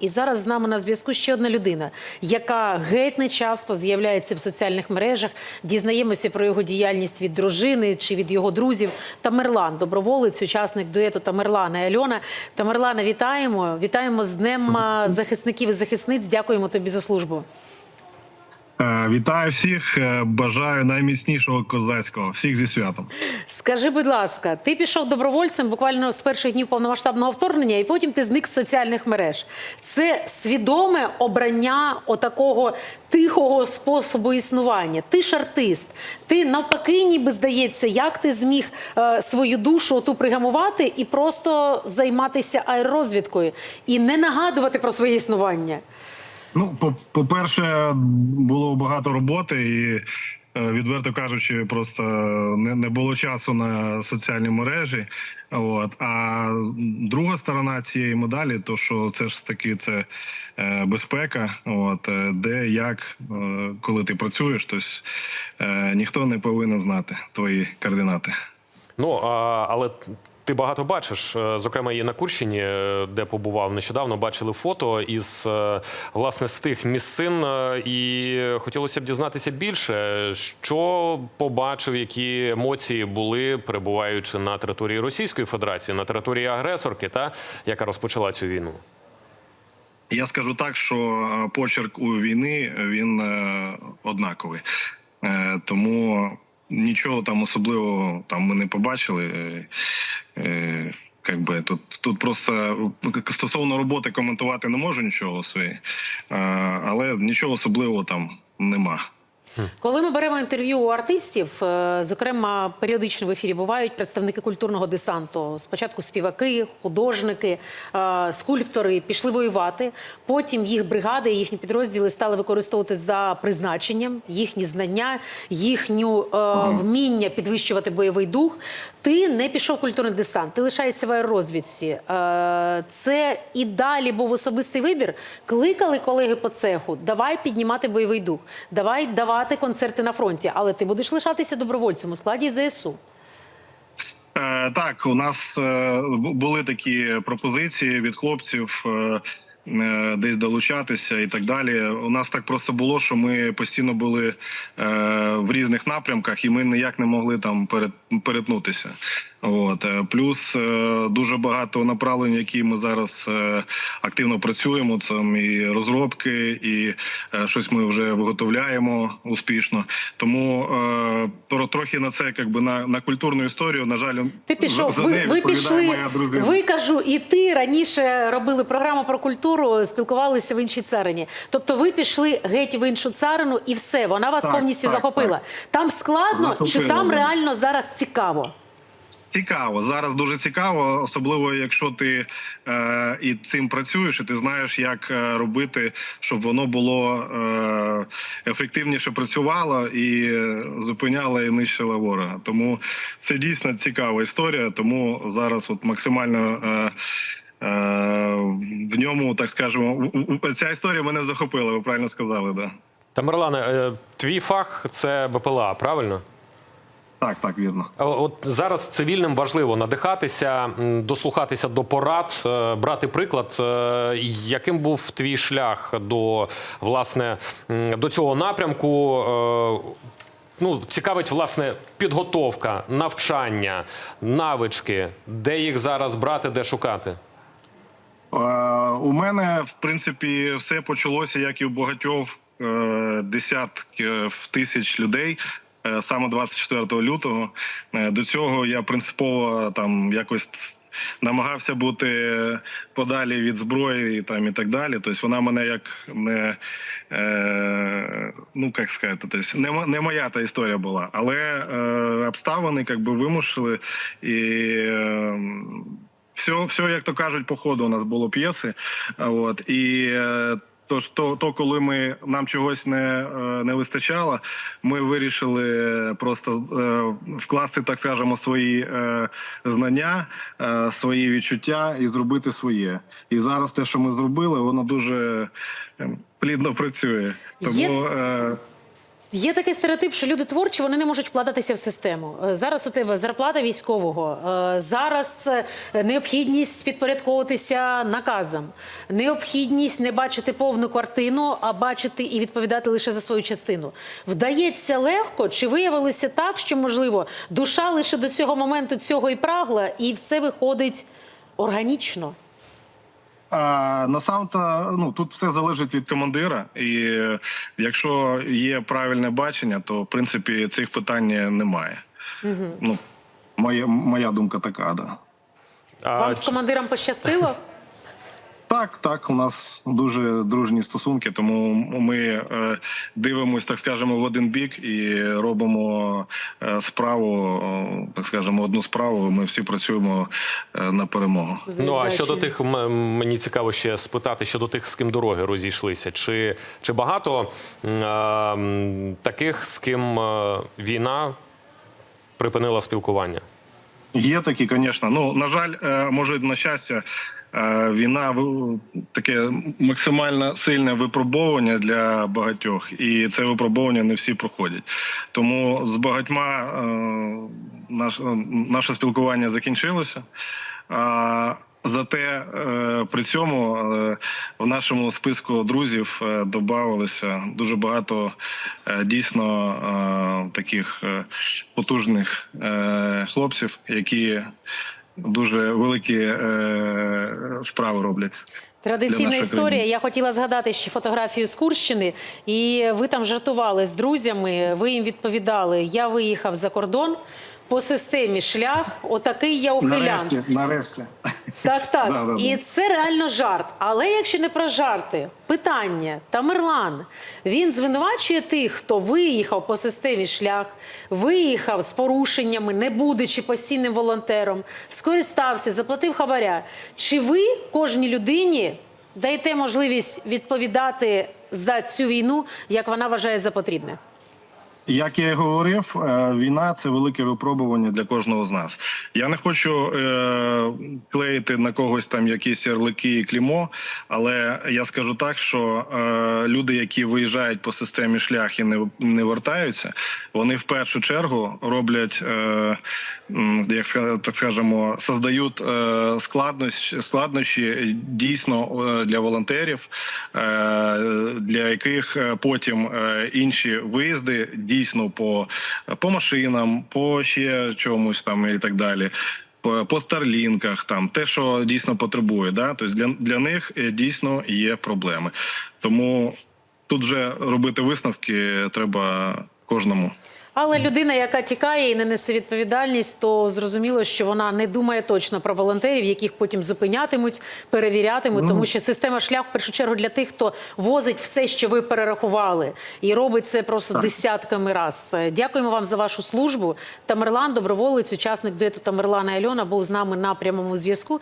І зараз з нами на зв'язку ще одна людина, яка геть не часто з'являється в соціальних мережах. Дізнаємося про його діяльність від дружини чи від його друзів. Тамерлан, доброволець, учасник дуету Тамерлана і Альона. Тамерлана, вітаємо! Вітаємо з Днем захисників і захисниць. Дякуємо тобі за службу. Е, Вітаю всіх, е, бажаю найміцнішого козацького. Всіх зі святом. Скажи, будь ласка, ти пішов добровольцем буквально з перших днів повномасштабного вторгнення, і потім ти зник з соціальних мереж. Це свідоме обрання отакого тихого способу існування. Ти ж артист. Ти навпаки, ніби здається, як ти зміг е, свою душу оту пригамувати і просто займатися аеророзвідкою і не нагадувати про своє існування. Ну, по- по-перше, було багато роботи, і е, відверто кажучи, просто не, було часу на соціальні мережі. От а друга сторона цієї медалі, то що це ж таки це е, безпека. От е, де як, коли ти працюєш, е, ніхто не повинен знати твої координати. Ну але ти багато бачиш. Е, Зокрема, і на Курщині, е, де побував нещодавно, бачили фото із е, власне з тих місцин. І хотілося б дізнатися більше, що побачив, які емоції були, перебуваючи на території Російської Федерації, на території агресорки, та яка розпочала цю війну. Я скажу так, що почерк у війни він однаковий, тому нічого там особливого там ми не побачили. Е, е, Как би тут тут просто стосовно роботи коментувати не можу нічого своєї, е, але нічого особливого там нема. Коли ми беремо інтерв'ю у артистів, е, зокрема, періодично в ефірі бувають представники культурного десанту. Спочатку співаки, художники, е, скульптори пішли воювати. Потім їх бригади, їхні підрозділи стали використовувати за призначенням їхні знання, їхню вміння підвищувати бойовий дух. Ти не пішов культурний десант, ти лишаєшся в аеророзвідці. Е, Це і далі був особистий вибір. Кликали колеги по цеху, давай піднімати бойовий дух, давай давати концерти на фронті, але ти будеш лишатися добровольцем у складі ЗСУ. Е, так, у нас е, були такі пропозиції від хлопців. Е, Десь долучатися і так далі. У нас так просто було, що ми постійно були е, в різних напрямках, і ми ніяк не могли там перет, перетнутися. От е, плюс е, дуже багато направлень, які ми зараз е, активно працюємо. Це і розробки, і щось ми вже виготовляємо успішно. Тому тро- трохи на це, якби на, на культурну історію, на жаль, Ти пішов. за Ви, ви пішли. моя дружина. Ви кажу, і ти раніше робили програму про культуру, спілкувалися в іншій царині. Тобто, ви пішли геть в іншу царину, і все, вона вас Так, повністю так, захопила. Там складно, чи там да. реально зараз цікаво? Цікаво зараз дуже цікаво, особливо якщо ти е, і цим працюєш, і ти знаєш, як е, робити, щоб воно було е, ефективніше працювало і зупиняло і нищило ворога. Тому це дійсно цікава історія. Тому зараз, от максимально. Е, е, в ньому, так скажемо, ця історія мене захопила. Ви правильно сказали, да Тамерлане, е, твій фах це БПЛА, правильно? Так, так вірно. От зараз цивільним важливо надихатися, дослухатися до порад, е, брати приклад. Е, Яким був твій шлях до власне до цього напрямку? Е, Ну, цікавить власне підготовка, навчання, навички, де їх зараз брати, де шукати. Е, У мене в принципі все почалося, як і у багатьох е, десятків тисяч людей. Е, Саме 24 лютого Е, до цього я принципово там якось намагався бути подалі від зброї там і так далі. Тобто вона мене як не е, ну як сказати, тобто не, не моя та історія була, але е, обставини якби вимушили і. Е, все, все, як то кажуть, по ходу у нас було п'єси. От і е, тож, то, то, коли ми нам чогось не, е, не вистачало, ми вирішили просто е, вкласти, так скажемо, свої е, знання, е, свої відчуття і зробити своє. І зараз те, що ми зробили, воно дуже е, плідно працює. Тому е, Є такий стереотип, що люди творчі, вони не можуть вкладатися в систему. Е, Зараз у тебе зарплата військового, е, зараз е, необхідність підпорядковуватися наказам, необхідність не бачити повну картину, а бачити і відповідати лише за свою частину. Вдається легко, чи виявилося так, що можливо душа лише до цього моменту цього і прагла, і все виходить органічно. А насамта, ну тут все залежить від командира, і якщо є правильне бачення, то в принципі цих питань немає. Ну, моя, моя думка така, да. А, Вам з командиром пощастило? Так, так, у нас дуже дружні стосунки, тому ми е, дивимось, так скажемо, в один бік і робимо е, справу, е, так скажемо, одну справу. Ми всі працюємо е, на перемогу. Ну а щодо тих, мені цікаво ще спитати щодо тих, з ким дороги розійшлися. Чи, чи багато м, таких, з ким е, війна припинила спілкування? Є такі, звісно. Ну на жаль, е, може на щастя. Е, Війна таке максимально сильне випробовування для багатьох, і це випробовування не всі проходять. Тому з багатьма е, наш, е, наше спілкування закінчилося. А, Зате при цьому в нашому списку друзів додавалося дуже багато дійсно таких потужних хлопців, які дуже великі е, справи роблять. Традиційна історія. країни. Я хотіла згадати ще фотографію з Курщини, і ви там жартували з друзями. Ви їм відповідали: я виїхав за кордон по системі шлях. Отакий я ухилянт. нарешті. Так, так. Да, да, да. І це реально жарт. Але якщо не про жарти, питання Тамерлан він звинувачує тих, хто виїхав по системі шлях, виїхав з порушеннями, не будучи постійним волонтером, скористався, заплатив хабаря. Чи ви кожній людині даєте можливість відповідати за цю війну, як вона вважає за потрібне? Як я і говорив, е, війна це велике випробування для кожного з нас. Я не хочу е, клеїти на когось там якісь ярлики і клімо, але я скажу так, що е, люди, які виїжджають по системі шлях і не, не вертаються, вони в першу чергу роблять, е, як так скажемо, создають е, складнощі, складнощі дійсно е, для волонтерів, е, для яких е, потім інші виїзди дійсно по, по машинам, по ще чомусь там і так далі. По, по старлінках, там те, що дійсно потребує, да тобто для, для них е, дійсно є проблеми. Тому тут вже робити висновки треба кожному. Але людина, яка тікає і не несе відповідальність, то зрозуміло, що вона не думає точно про волонтерів, яких потім зупинятимуть, перевірятимуть, тому що система шлях в першу чергу для тих, хто возить все, що ви перерахували, і робить це просто десятками раз. Е, Дякуємо вам за вашу службу. Тамерлан, доброволець, учасник дуету Тамерлана і Альона, був з нами на прямому зв'язку.